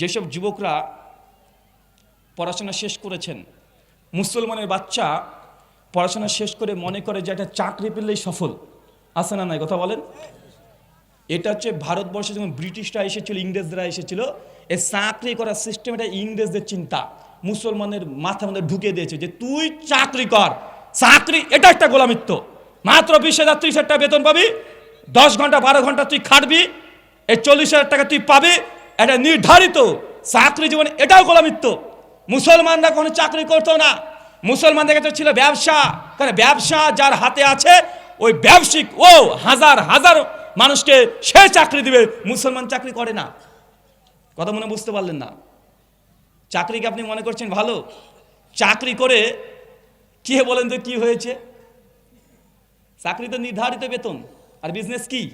যেসব যুবকরা পড়াশোনা শেষ করেছেন, মুসলমানের বাচ্চা পড়াশোনা শেষ করে মনে করে যে একটা চাকরি পেলেই সফল। আছে না নাই কথা বলেন? এটা হচ্ছে ভারতবর্ষে যখন ব্রিটিশরা এসেছিল, ইংরেজরা এসেছিল, এই চাকরি করার সিস্টেম এটা ইংরেজদের চিন্তা। মুসলমানের মাথার মধ্যে ঢুকে দিয়েছে যে তুই চাকরি কর। চাকরি এটা একটা গোলামিত্ব। মাত্র বিশ হাজার, ত্রিশ হাজার টাকা বেতন পাবি, দশ ঘণ্টা, বারো ঘণ্টা তুই খাটবি, এই চল্লিশ হাজার টাকা তুই পাবি এটা নির্ধারিত। চাকরি জীবন এটাও গোলামিত্ব মুসলমানরা কোনো চাকরি করতো না। মুসলমানদের কাছে ছিল ব্যবসা। কারণ ব্যবসা যার হাতে আছে, ওই ব্যবসায়িক ও হাজার হাজার মানুষকে সে চাকরি দিবে। মুসলমান চাকরি করে না। কথা মনে বুঝতে পারলেন না। চাকরিকে আপনি মনে করছেন ভালো? চাকরি করে কি বলেন তো কি হয়েছে? চাকরি তো নির্ধারিত বেতন। আর বিজনেস কি?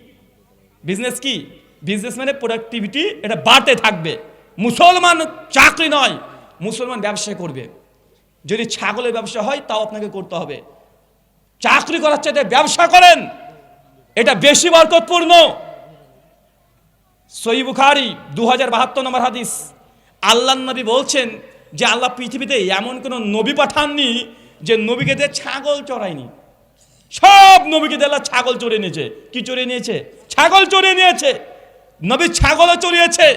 বিজনেস কি? বিজনেস মানে প্রোডাক্টিভিটি এটা বাড়তে থাকবে। মুসলমান চাকরি নয়, মুসলমান ব্যবসা করবে। যদি ছাগলের ব্যবসা হয়, তাও আপনাকে করতে হবে। চাকরি করার চাইতে ব্যবসা করেন, এটা বেশি বরকতপূর্ণ। সই বুখারি দু হাজার বাহাত্তর নম্বর হাদিস। আল্লাহ নবী বলছেন যে, আল্লাহ পৃথিবীতে এমন কোনো নবী পাঠাননি যে নবীকে দিয়ে ছাগল চড়ায়নি। সব নবীকে দিয়ে আল্লাহ ছাগল চড়ে নিয়েছে। কি চড়ে নিয়েছে? ছাগল চড়ে নিয়েছে। নবী ছাগলও চড়িয়েছে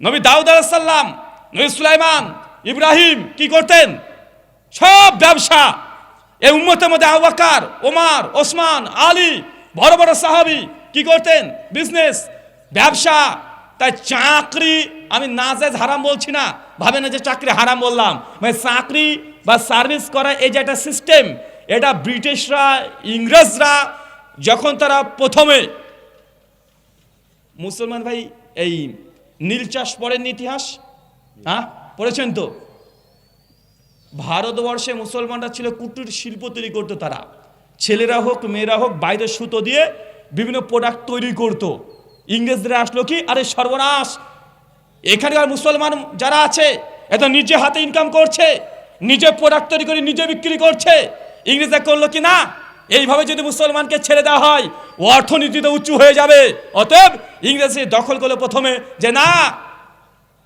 নবী দাউদ আলাইসাল্লাম নবী সুলাইমান, ইব্রাহিম কি করতেন? সব ব্যবসা। এই উম্মতের মধ্যে আবাকার ওমার, ওসমান, আলী, বড় বড় সাহাবি কি করতেন? বিজনেস ব্যবসা। তাই চাকরি আমি নাজেজ হারাম বলছি না। ভাবে না যে চাকরি হারাম বললাম। মানে চাকরি বা সার্ভিস করা এই যে একটা সিস্টেম এটা ব্রিটিশরা, ইংরেজরা যখন তারা প্রথমে মুসলমান ভাই, এই নীল চাষ পড়েন ইতিহাস? হ্যাঁ? পড়েছেন তো? ভারতবর্ষে মুসলমানরা ছিল কুটির শিল্প তৈরি করতো তারা। ছেলেরা হোক, মেয়েরা হোক, বাইরের সুতো দিয়ে বিভিন্ন প্রোডাক্ট তৈরি করতো। ইংরেজরা আসলো কি? আরে সর্বনাশ! এখানকার মুসলমান যারা আছে এত নিজে হাতে ইনকাম করছে, নিজে প্রোডাক্ট তৈরি করে নিজে বিক্রি করছে। ইংরেজরা করল কি না? এইভাবে যদি মুসলমানকে ছেড়ে দেওয়া হয় ও অর্থনীতিতে উঁচু হয়ে যাবে। অতএব ইংরেজি দখল করল প্রথমে যে না,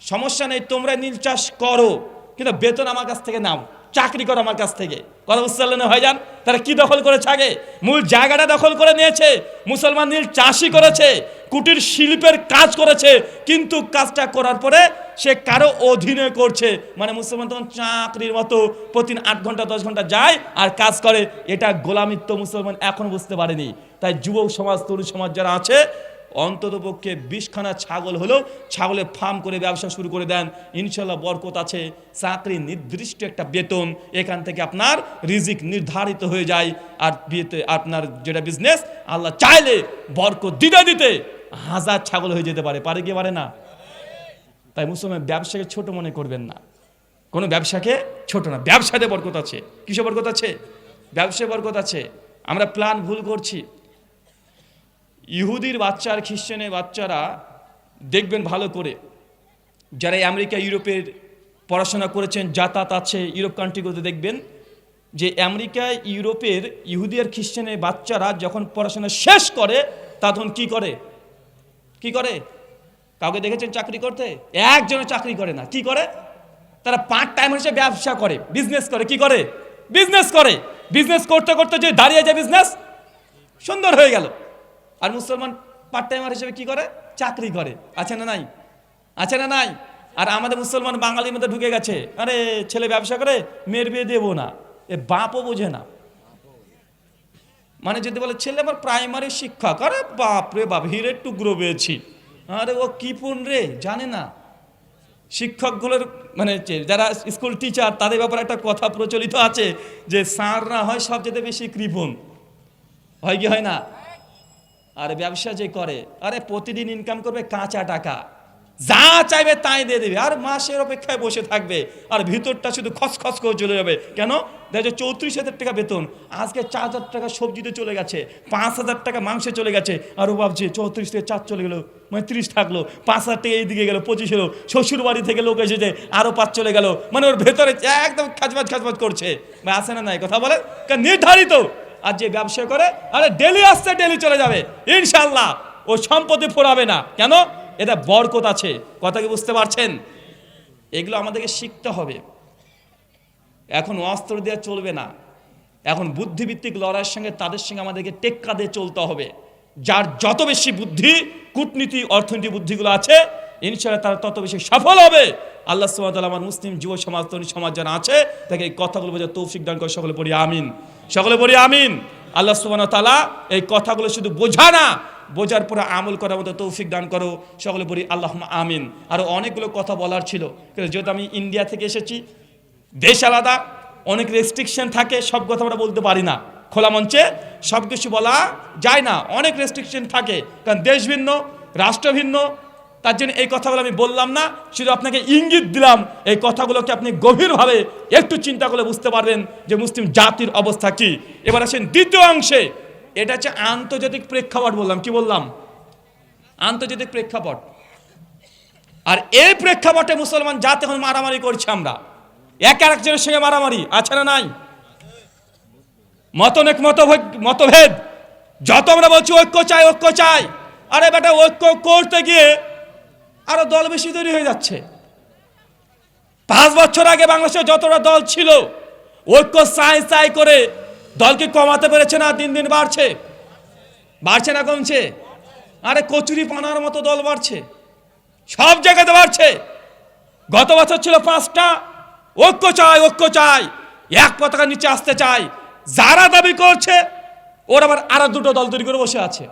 সমস্যা নেই, তোমরা নীল চাষ করো, কিন্তু বেতন আমার কাছ থেকে নাও, চাকরি করো আমার কাছ থেকে। কথা পারলেন হয়ে যান তারা কি দখল করেছে আগে? মূল জায়গাটা দখল করে নিয়েছে, মুসলমান নীল চাষই করেছে কুটির শিল্পের কাজ করেছে, কিন্তু কাজটা করার পরে সে কারও অধীনে করছে। মানে মুসলমান তখন চাকরির মতো প্রতিদিন আট ঘণ্টা, দশ ঘণ্টা যায় আর কাজ করে। এটা গোলামিত্ব মুসলমান এখন বুঝতে পারেনি। তাই যুবক সমাজ, তরুণ সমাজ যারা আছে অন্ততপক্ষে বিশখানা ছাগল হলেও ছাগলের ফার্ম করে ব্যবসা শুরু করে দেন। ইনশাল্লাহ বরকত আছে। চাকরি নির্দিষ্ট একটা বেতন, এখান থেকে আপনার রিজিক নির্ধারিত হয়ে যায়। আর বিয়েতে আপনার যেটা বিজনেস আল্লাহ চাইলে বরকত দিতে দিতে হাজার ছাগল হয়ে যেতে পারে পারে কি পারে না? তাই মুসলমান ব্যবসাকে ছোট মনে করবেন না। কোনো ব্যবসাকে ছোট না, ব্যবসাতে বরকত আছে। কিসে বরকত আছে? ব্যবসায় বরকত আছে। আমরা প্ল্যান ভুল করছি। ইহুদির বাচ্চা আর খ্রিশ্চানের বাচ্চারা দেখবেন ভালো করে। যারা আমেরিকা, ইউরোপের পড়াশোনা করেছেন, যাতায়াত আছে, ইউরোপ কান্ট্রিগুলোতে দেখবেন যে আমেরিকা, ইউরোপের ইহুদি আর খ্রিশ্চানের বাচ্চারা যখন পড়াশোনা শেষ করে, তখন কি করে? কি করে? কাউকে দেখেছেন চাকরি করতে? একজনে চাকরি করে না। কি করে? তারা পার্ট টাইম হিসেবে ব্যবসা করে বিজনেস করে। কি করে? বিজনেস করে। বিজনেস করতে করতে যে দাঁড়িয়ে যায় বিজনেস সুন্দর হয়ে গেল। আর মুসলমান পার্ট টাইমার হিসেবে কি করে? চাকরি করে। আছে না নাই? আছে না নাই? আর আমাদের মুসলমান বাঙালির মধ্যে ঢুকে গেছে। আরে, ছেলে ব্যবসা করে, মেয়ের বিয়ে দেবো না। এ বাপও বোঝে না। মানে যদি বলে, ছেলে আমার প্রাইমারি শিক্ষক। আরে বাপ রে বাপ হিরের টুকরো পেয়েছি আরে ও কি পুন রে, জানে না। শিক্ষকগুলোর মানে যারা স্কুল টিচার, তাদের ব্যাপারে একটা কথা প্রচলিত আছে যে সাররা হয় সবচেয়ে বেশি কৃপণ। হয় কি হয় না? আর ব্যবসা যে করে, আরে প্রতিদিন ইনকাম করবে কাঁচা টাকা। যা চাইবে তাই দিয়ে দেবে। আর মাসের অপেক্ষায় বসে থাকবে। আর ভিতরটা শুধু খসখস করে চলে যাবে। কেন? দেখো চৌত্রিশ হাজার টাকা বেতন। আজকে চার হাজার টাকা সবজিতে চলে গেছে। পাঁচ হাজার টাকা মাংসে চলে গেছে। আর ও ভাবছে, চৌত্রিশ থেকে চার চলে গেলো। মানে ত্রিশ থাকল। পাঁচ হাজার টাকা এইদিকে গেলো, পঁচিশ হলো শ্বশুর বাড়ি থেকে লোক এসেছে আরও পাঁচ চলে গেল। মানে ওর ভেতরে একদম খাজবাজ খাজবাজ করছে। বা আসে না নাই? কথা বলে? নির্ধারিত। আর যে ব্যবসা করে, আরে ডেলি আসছে ডেলি চলে যাবে। ইনশাল্লাহ ও সম্পত্তি ফোরাবে না। কেন? এটা বরকত আছে। কথা কি বুঝতে পারছেন? এগুলো আমাদেরকে শিখতে হবে। এখন অস্ত্র দেওয়া চলবে না। এখন বুদ্ধিভিত্তিক লড়াইয়ের সঙ্গে তাদের সঙ্গে আমাদেরকে টেক্কা দিয়ে চলতে হবে। যার যত বেশি বুদ্ধি, কূটনীতি, অর্থনীতি বুদ্ধিগুলো আছে, ইনশাআল্লাহ তারা তত বেশি সফল হবে। আল্লাহ সুবাহ আমার মুসলিম যুব সমাজ, তরুণ সমাজ যারা আছে, তাকে এই কথাগুলো বোঝা তৌফিক দান করে সকলে পড়ি আমিন। সকলে পড়ি আমিন। আল্লাহ সুবাহ তালা এই কথাগুলো শুধু বোঝা না বোঝার পরে আমল করার মতো তৌফিক দান করো, সকলে বলি আল্লাহ আমিন। আরও অনেকগুলো কথা বলার ছিল, কিন্তু যেহেতু আমি ইন্ডিয়া থেকে এসেছি, দেশ আলাদা, অনেক রেস্ট্রিকশন থাকে, সব কথা আমরা বলতে পারি না। খোলা মঞ্চে সব কিছু বলা যায় না, অনেক রেস্ট্রিকশন থাকে, কারণ দেশ ভিন্ন, রাষ্ট্র ভিন্ন, তার জন্য এই কথাগুলো আমি বললাম না, শুধু আপনাকে ইঙ্গিত দিলাম, এই কথাগুলোকে আপনি গভীরভাবে একটু চিন্তা করে বুঝতে পারবেন যে মুসলিম জাতির অবস্থা কি। এবার আসেন দ্বিতীয় অংশে এটা হচ্ছে আন্তর্জাতিক প্রেক্ষাপট বললাম, কি বললাম? আন্তর্জাতিক প্রেক্ষাপট। আর এই প্রেক্ষাপটে মুসলমান জাতি এখন মারামারি করছে আমরা। এক আরেকজনের সঙ্গে মারামারি, আছে না নাই? মতনেক মতভেদ মতভেদ। যত আমরা বলছি ঐক্য চাই ঐক্য চাই। আরে বেটা, ঐক্য করতে গিয়ে আরও দল বেশি তৈরি হয়ে যাচ্ছে। পাঁচ বছর আগে বাংলাদেশে যতটা দল ছিল, ঐক্য চাই চাই করে দলকে কমাতে পেরেছে না, দিন দিন বাড়ছে। বাড়ছে না কমছে। আরে কচুরি পানার মতো দল বাড়ছে। সব জায়গাতে বাড়ছে। গত বছর ছিল পাঁচটা। ঐক্য চাই ঐক্য চাই। এক পতাকা নিচে আসতে চাই। যারা দাবি করছে, ওর আবার আরও দুটো দল তৈরি করে বসে আছে।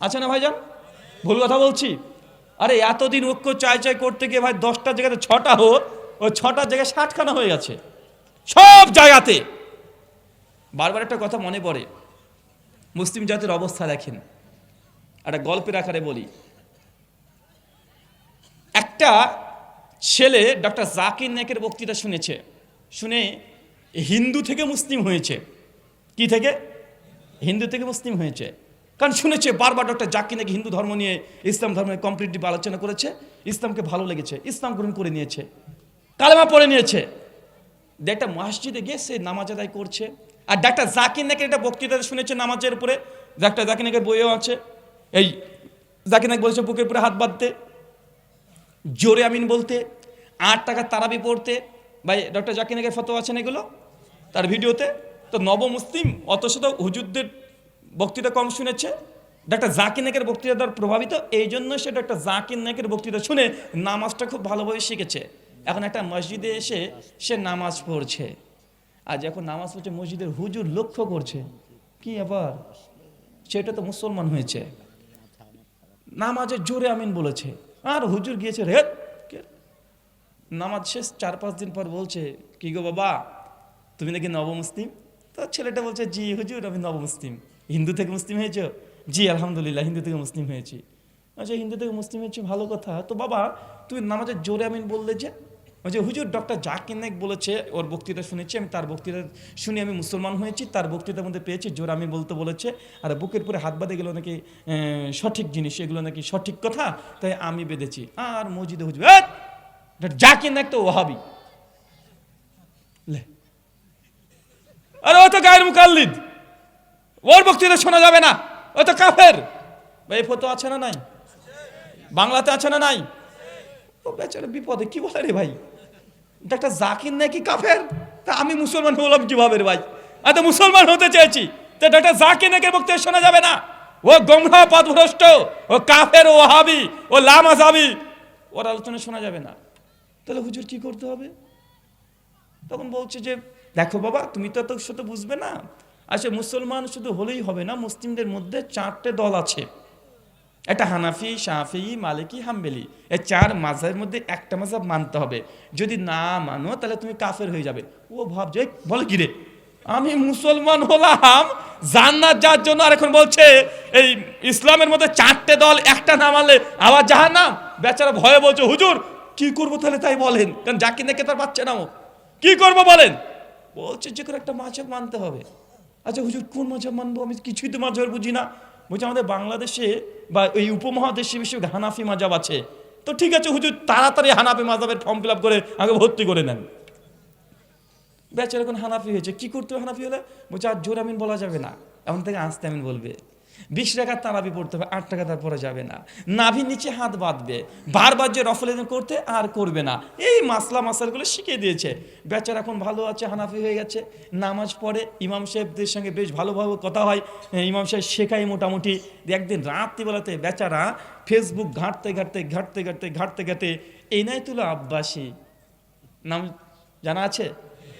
আছে না ভাইজান? ভুল কথা বলছি। আরে এতদিন ঐক্য চাই চাই করতে গিয়ে ভাই দশটার জায়গাতে ছটা হোক, ওই ছটার জায়গায় ষাটখানা হয়ে গেছে। সব জায়গাতে। বারবার একটা কথা মনে পড়ে। মুসলিম জাতির অবস্থা দেখেন। একটা গল্পের আকারে বলি। একটা ছেলে ডক্টর জাকির নায়কের বক্তৃতা শুনেছে। শুনে হিন্দু থেকে মুসলিম হয়েছে। কি থেকে? হিন্দু থেকে মুসলিম হয়েছে। কারণ শুনেছে বারবার ডক্টর জাকির নাকি হিন্দু ধর্ম নিয়ে, ইসলাম ধর্মে কমপ্লিটলি আলোচনা করেছে। ইসলামকে ভালো লেগেছে। ইসলাম গ্রহণ করে নিয়েছে। কালেমা পড়ে নিয়েছে। একটা মসজিদে গিয়ে সে নামাজ আদায় করছে। আর ডাক্তার জাকির নাকের একটা বক্তৃতা শুনেছে নামাজের উপরে? ডাক্তার জাকির নাকের বইও আছে। এই জাকির নাক বলেছে, বুকের উপরে হাত বাঁধতে, জোরে আমিন বলতে, আট টাকা তারাবি পড়তে। ভাই ডক্টর জাকির নাকের ফটো আছেন এগুলো? তার ভিডিওতে? তো নব মুসলিম অত শত হুজুরদের বক্তৃতা কম শুনেছে। ডাক্তার জাকির নাকের বক্তৃতা দ্বারা প্রভাবিত, এই জন্য সে ডাক্তার জাকির নাকের বক্তৃতা শুনে নামাজটা খুব ভালোভাবে শিখেছে। এখন একটা মসজিদে এসে সে নামাজ পড়ছে। আর যখন নামাজ পড়ছে, মসজিদের হুজুর লক্ষ্য করছে, কি আবার সেটা তো মুসলমান হয়েছে। নামাজে জোরে আমিন বলেছে। আর হুজুর গিয়েছে, রে নামাজ শেষ, চার পাঁচ দিন পর বলছে, কি গো বাবা, তুমি নাকি নবমুসলিম? তো ছেলেটা বলছে, জি হুজুর, আমি নবমুসলিম। হিন্দু থেকে মুসলিম হয়েছ? জি, আলহামদুলিল্লাহ, হিন্দু থেকে মুসলিম হয়েছি। আচ্ছা হিন্দু থেকে মুসলিম হয়েছি, ভালো কথা। তো বাবা, তুমি নামাজের জোরে আমিন বললে যে যে হুজুর ডক্টর জাকির নাইক বলেছে ওর বক্তৃতা শুনেছি আমি তার বক্তৃতা শুনে আমি মুসলমান হয়েছি তার বক্তৃতার মধ্যে পেয়েছি জোর আমি বলতে বলেছে আর বুকের পরে হাত বাঁধে গেলো নাকি সঠিক জিনিস এগুলো নাকি সঠিক কথা তাই আমি বেঁধেছি। আর মসজিদে হুজুর "এই, জাকির নাইক তো ওহাবি। লে। আরে ও তো গায়ের মুকাল্লিদ। ওর বক্তৃতা শোনা যাবে না ও তো কাফের। ভাই ফটো আছে না নাই? বাংলাতে আছে না নাই? বেচারা বিপদে কি বলে রে ভাই? ডাক্তার জাকির নাকি কাফের? তা আমি মুসলমান হলাম কীভাবে ভাই? আমি তো মুসলমান হতে চেয়েছি। তো ডাক্তার জাকির নাকি বক্তৃতা শোনা যাবে না? ও গমরা পথভ্রষ্ট ও কাফের, ও হাবি ও লামাজাবি। ওর আলোচনা শোনা যাবে না। তাহলে হুজুর কি করতে হবে? তখন বলছে যে, দেখো বাবা, তুমি তো শত বুঝবে না। আচ্ছা মুসলমান শুধু হলেই হবে না, মুসলিমদের মধ্যে চারটে দল আছে। একটা হানাফি শাফি মালিকি হাম্বেলি। এই চার মাঝের মধ্যে একটা মাঝাব মানতে হবে। যদি না মানো তাহলে তুমি কাফের হয়ে যাবে। ও ভাবছে "এই, বলে কি রে? আমি মুসলমান হলাম জান্নাত যার জন্য আর এখন বলছে এই ইসলামের মধ্যে চারটে দল একটা না মানলে আবার যাহা নাম বেচারা ভয়ে বলছে হুজুর কি করব তাহলে তাই বলেন? কারণ যাকে নাকি তার না ও। কি করব বলেন? বলছে যে কোনো একটা মাঝাব মানতে হবে। আচ্ছা হুজুর কোন মাঝাব মানবো? আমি কিছুই তো মাঝাবের বুঝি না। বলছে আমাদের বাংলাদেশে বা এই উপমহাদেশে বেশি হানাফি মাজাব আছে। তো ঠিক আছে, হুজুর, তাড়াতাড়ি হানাফি মাজাবের ফর্ম ফিল করে আগে ভর্তি করে নেন। বেচার এখন হানাফি হয়েছে। কি করতে হবে হানাফি হলে? বলছে, আর জোর আমিন বলা যাবে না। এখন থেকে আস্তে আমিন বলবে। বিশ টাকার তারাবি পড়তে হবে, আট টাকা তার পরে যাবে না। নাভি নিচে হাত বাঁধবে, বারবার যে রফল করতে আর করবে না। এই মাসলা মাসালগুলো শিখিয়ে দিয়েছে। বেচার এখন ভালো আছে, হানাফি হয়ে গেছে। নামাজ পড়ে, ইমাম সাহেবদের সঙ্গে বেশ ভালোভাবে কথা হয়। ইমাম সাহেব শেখাই মোটামুটি। একদিন রাত্রিবেলাতে বেচারা ফেসবুক ঘাঁটতে ঘাঁটতে ঘাঁটতে ঘাঁটতে ঘাঁটতে ঘাঁটতে এই নাই তুলো আব্বাসী, নাম জানা আছে?